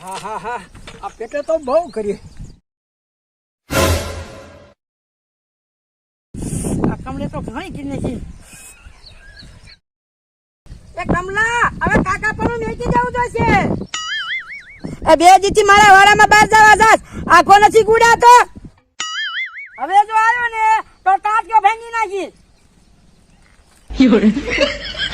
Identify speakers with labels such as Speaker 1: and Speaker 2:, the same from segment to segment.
Speaker 1: હા હા હા. આ પેટે તો બહુ કરી. આ કમલે તો ઘણી કિને છે એ કમલા હવે કાકા પર મેચી જવું જોઈશે એ બે દીથી મારા વાડામાં બહાર જવા જાસ આખો નથી ગુડાતો. હવે જો આવ્યો ને તો ટાટકો ભાંગી નાખી.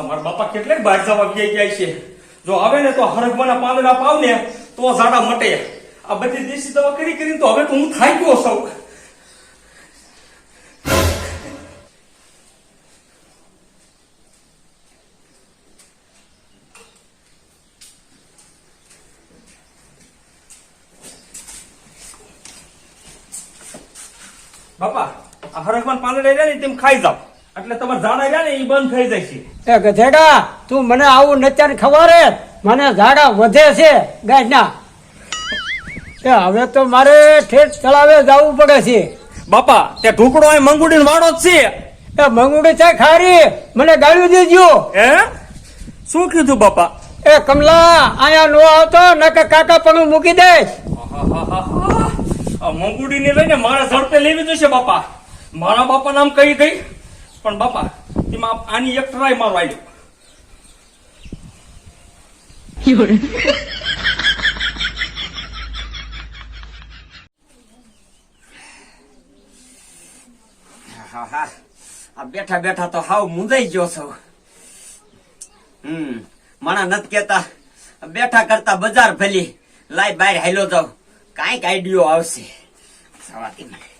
Speaker 2: મારા બાપા કેટલેક બહાર જવા જાય છે. જો આવે ને તો હરગવાના પાંદડા પાવ ને તો ઝાડા મટે. આ બધી દેશી દવા કરી કરીને તો હવે તો હું થાય ગયો સૌ બાપા, આ હરગવાન પાંદડા રહ્યા ને તેમ ખાઈ જાવ એટલે તમારા ઝાડા રહ્યા ને એ બંધ થઈ જાય છે.
Speaker 1: એ ગધેડા તું મને આવું નચાર ખવારે? મને ઝાડા વધે છે ગાયના. એ હવે તો મારે ઠેઠ તળાવે જવું પડે છે.
Speaker 2: બાપા તે ઢોકળો અહીં મંગુડી વાળો જ છે.
Speaker 1: એ મંગુડી છે ખારી? મને ગાળ્યું દેજો.
Speaker 2: હે? શું કીધું બાપા?
Speaker 1: એ કમલા આયા નો આવતો નકે કાકા પણ મૂકી દે.
Speaker 2: આહાહાહા. આ મંગુડી ને લઈને મારા ઝડપે લેવી જોશે બાપા. મારા બાપા નામ કઈ ગઈ પણ બાપા તેમાં આની એક ટ્રાય મારો આવ્યો
Speaker 3: આ બેઠા બેઠા તો હાવ મુંજાઈ ગયો છો. હમ માણા નથી કેતા બેઠા કરતા બજાર ભલી. લાઈ બહાર હાલ્યો જાવ કાંઈક આઈડિયો આવશે. સવારથી મને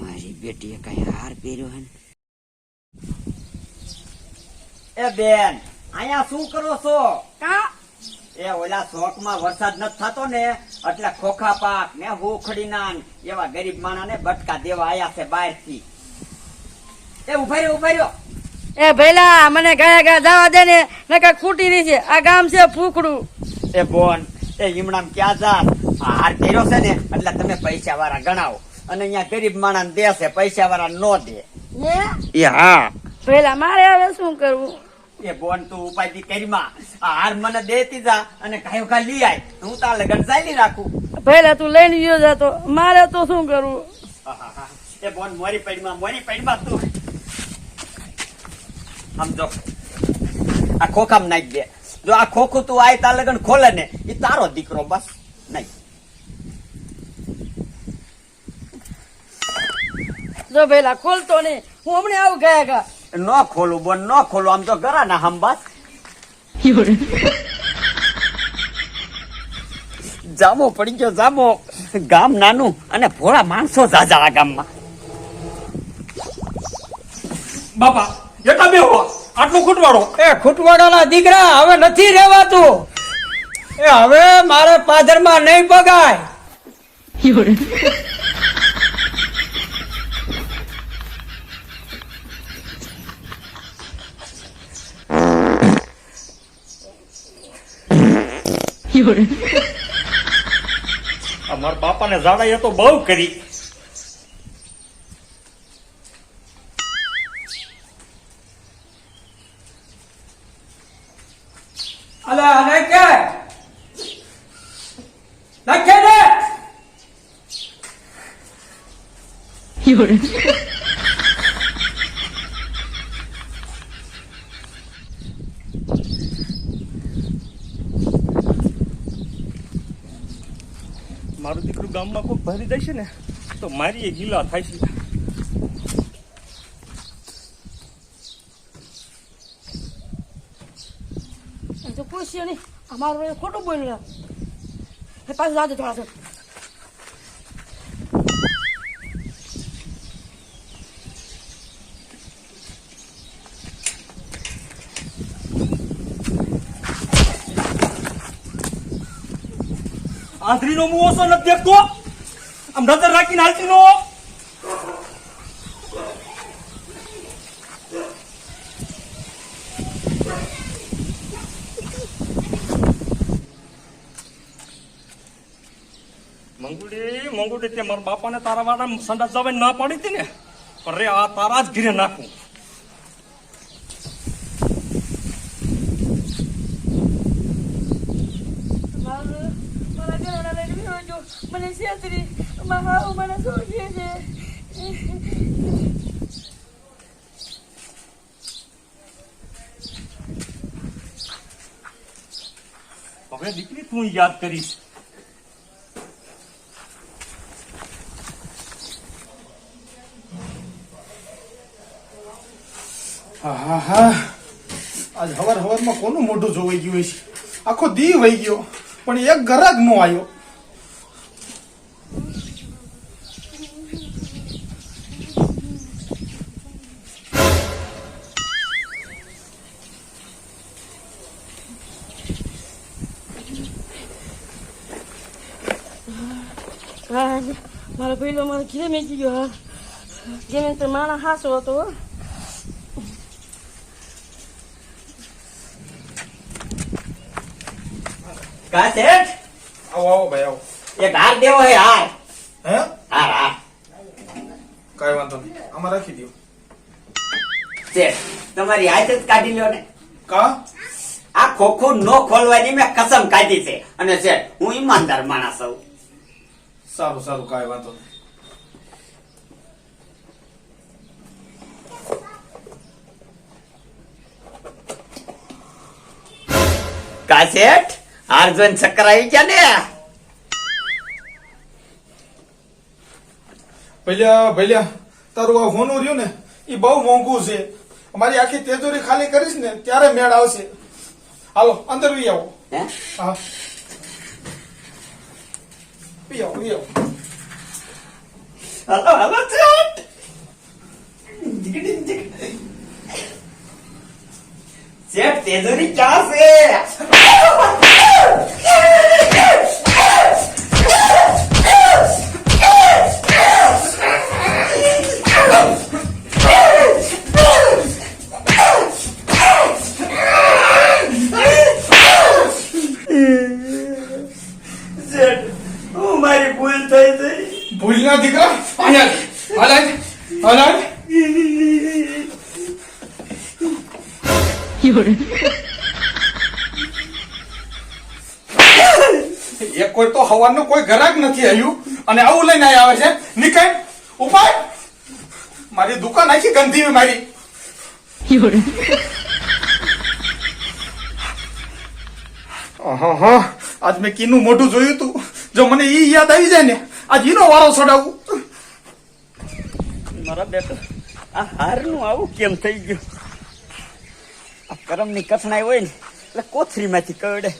Speaker 3: મારી બેટીએ કઈ હાર પહેર્યો હે એ બેન અહીંયા શું કરો છો?
Speaker 1: કા?
Speaker 3: એ ઓલા શોખમાં વરસાદ નથી થતો ને એટલે ખોખા પાક ને હોખડીના ને એવા ગરીબ માણાને બટકા દેવા આયા છે બહારથી એ ઊભા રહ્યો ઊભા રહ્યો.
Speaker 4: એ ભૈલા મને ગયા ગયા જવા દે ને નકર ખૂટી રહી છે. આ ગામ છે ફૂકડું.
Speaker 3: એ બોન એ ઈમણામ ક્યાં જા હાર કર્યો છે ને એટલે તમે પૈસા વાળા ગણાવો. અને અહીંયા ગરીબ માણસ દે છે પૈસા વાળા નો દે.
Speaker 4: હે?
Speaker 3: એ હા.
Speaker 4: પેલા મારે હવે શું કરવું?
Speaker 3: એ બોન તું ઉપાયથી કરીમાં આ હાર મને દેતી જા અને કાયો કા લઈ આય. હું તાર લગન રાખું.
Speaker 4: પેલા તું લઈને ગયો જાતો મારે તો શું કરવું?
Speaker 3: એ બોન મોરી પડીમાં મોરી પડીમાં તું. સમજો આ ખોખામ નાખી દે. જો આ ખોખું તું આય તાર લગન ખોલે ને એ તારો દીકરો બસ. નહીં.
Speaker 4: જો ભેલા ખોલતો નહીં. હું હમણે આવું ગયા ગા.
Speaker 3: ન ખોલું બોન ન ખોલું. આમ તો ગરા ના હંબાસ જામો પડી ગયો જામો. ગામ નાનું અને ભોળા માણસો જાજા આ ગામમાં.
Speaker 2: બાપા એટલા બે હોવા? આટલું ખૂટવાડો
Speaker 1: એ ખૂટવાડાના દીકરા હવે નથી રહેવાતું. એ હવે મારે પાદરમાં નહીં પગાય.
Speaker 2: મારા બાપાને ઝાડા એ તો બહુ કરી
Speaker 1: અલે અને કે નાખે દે
Speaker 2: મારું દીકરું ગામમાં કોઈ ભરી દેશે ને, તો મારી એ ગીલા થાય છે.
Speaker 4: તો પૂછ્યો નહીં. અમારું ખોટું બોલ્યો. પાછું જાજો થોડા
Speaker 2: આંધળીનો મું છો નથી દેખતો? આમ નજર રાખીને હાલતી નો મંગુડી મંગુડી, તે મારા બાપાને તારા વાળા સંડા જવાય ના પાડી હતી ને? પણ રે, આ તારા જ ઘીરે નાખું
Speaker 4: મારું મારા ઘરવાળા લઈને વિયો ગયો. મને છેતરી મારા હાહુ મને છોડી છે
Speaker 2: હવે દીકરી તું યાદ કરીશ.
Speaker 5: હા હા. આજ હવાર હવારમાં કોનું મોઢું જોવાઈ ગયું છે આખો દી વહી ગયો પણ એક ગ્રાહક નો આવ્યો
Speaker 4: મારો પહેલો મારો ઘીરે મેકી ગયો હા. જેને તો માણસ હાસો હતો.
Speaker 3: કા શેઠ?
Speaker 5: આવો આવો ભાઈ આવો.
Speaker 3: એક હાર દેવો હે હાર.
Speaker 5: હે?
Speaker 3: હાર હાર.
Speaker 5: કાંઈ વાંધો નહીં. આમાં રાખી દો
Speaker 3: શેઠ તમારી હાથ જ કાઢી લ્યો ને.
Speaker 5: કા?
Speaker 3: આ ખોખું નો ખોલવાની મેં કસમ કાઢી છે. અને શેઠ હું ઈમાનદાર માણસ છું.
Speaker 5: સારું સારું કાંઈ વાંધો નહીં
Speaker 3: કા શેઠ હાર જોઈને ચક્કર આવી ગયા ને
Speaker 5: ભૈયા ભૈયા તારું આ હોનું રહ્યું ને એ બહુ મોંઘું છે. અમારી આખી તેજોરી ખાલી કરીશ ને ત્યારે મેળ આવશે. હાલો અંદર વી આવો.
Speaker 3: હે.
Speaker 5: હા વી આવો વી આવો
Speaker 3: હાલો હાલો શેઠ શેઠ
Speaker 5: ભૂલના દીકરા અહીંયા હાલ હાલ હાલ એક કોઈ તો હવાનું કોઈ ઘરાક નથી આવ્યું અને આવું લઈને આવે છે. નીકળ. ઉપાય મારી દુકાન આખી ગંધી મારી. આજ મેં કીનું મોઢું જોયું તું. જો મને ઈ યાદ આવી જાય ને. આજ ઈનો વારો સડાવું.
Speaker 3: મારા બેટા આ હારનું આવું કેમ થઈ ગયું? આ કરમની કઠણાઈ હોય ને એટલે કોથરીમાંથી કરડે.